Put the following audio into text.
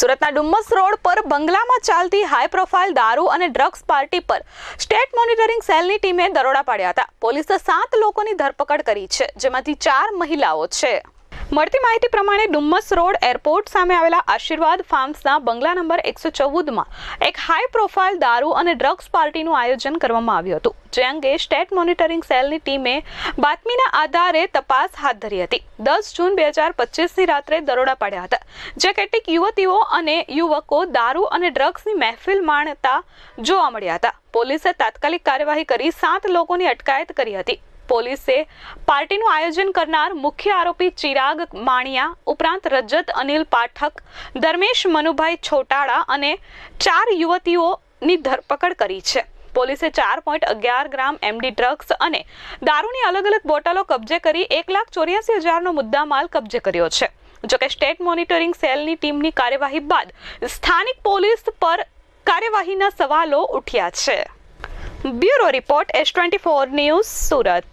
સુરતના ડુમ્મસ રોડ પર બંગલામાં ચાલતી હાઈ પ્રોફાઇલ દારૂ અને ડ્રગ્સ પાર્ટી પર સ્ટેટ મોનિટરિંગ સેલની ટીમે દરોડા પાડ્યા હતા. પોલીસે સાત લોકોની ધરપકડ કરી છે, જેમાંથી ચાર મહિલાઓ છે. મળતી માહિતી પ્રમાણે ડુમ્મસ રોડ એરપોર્ટ સામે આવેલા આશીર્વાદ ફાર્મ્સના બંગલા નંબર એકસો ચૌદમાં એક હાઈ પ્રોફાઇલ દારૂ અને ડ્રગ્સ પાર્ટીનું આયોજન કરવામાં આવ્યું હતું, જે અંગે સ્ટેટ મોનિટરિંગ સેલની ટીમે બાતમીના આધારે તપાસ હાથ ધરી હતી. દસ જૂન બે હજાર પચીસની રાત્રે દરોડા પાડ્યા હતા, જે કેટલીક યુવતીઓ અને યુવકો દારૂ અને ડ્રગ્સની મહેફિલ માણતા જોવા મળ્યા હતા. પોલીસે તાત્કાલિક કાર્યવાહી કરી સાત લોકોની અટકાયત કરી હતી. પોલીસે પાર્ટીનું આયોજન કરનાર મુખ્ય આરોપી ચિરાગ માણિયા, ઉપરાંત રજત અનિલ પાઠક, ધર્મેશ મનુભાઈ છોટાળા અને ચાર યુવતીઓની ધરપકડ કરી છે. પોલીસે ચાર પોઈન્ટ અગિયાર ગ્રામ એમડી ડ્રગ્સ અને દારૂની અલગ અલગ બોટલો કબજે કરી એક લાખ ચોર્યાસી હજારનો મુદ્દામાલ કબજે કર્યો છે. જોકે સ્ટેટ મોનિટરિંગ સેલની ટીમની કાર્યવાહી બાદ સ્થાનિક પોલીસ પર કાર્યવાહીના સવાલો ઉઠ્યા છે. Bureau report S twenty four news Surat.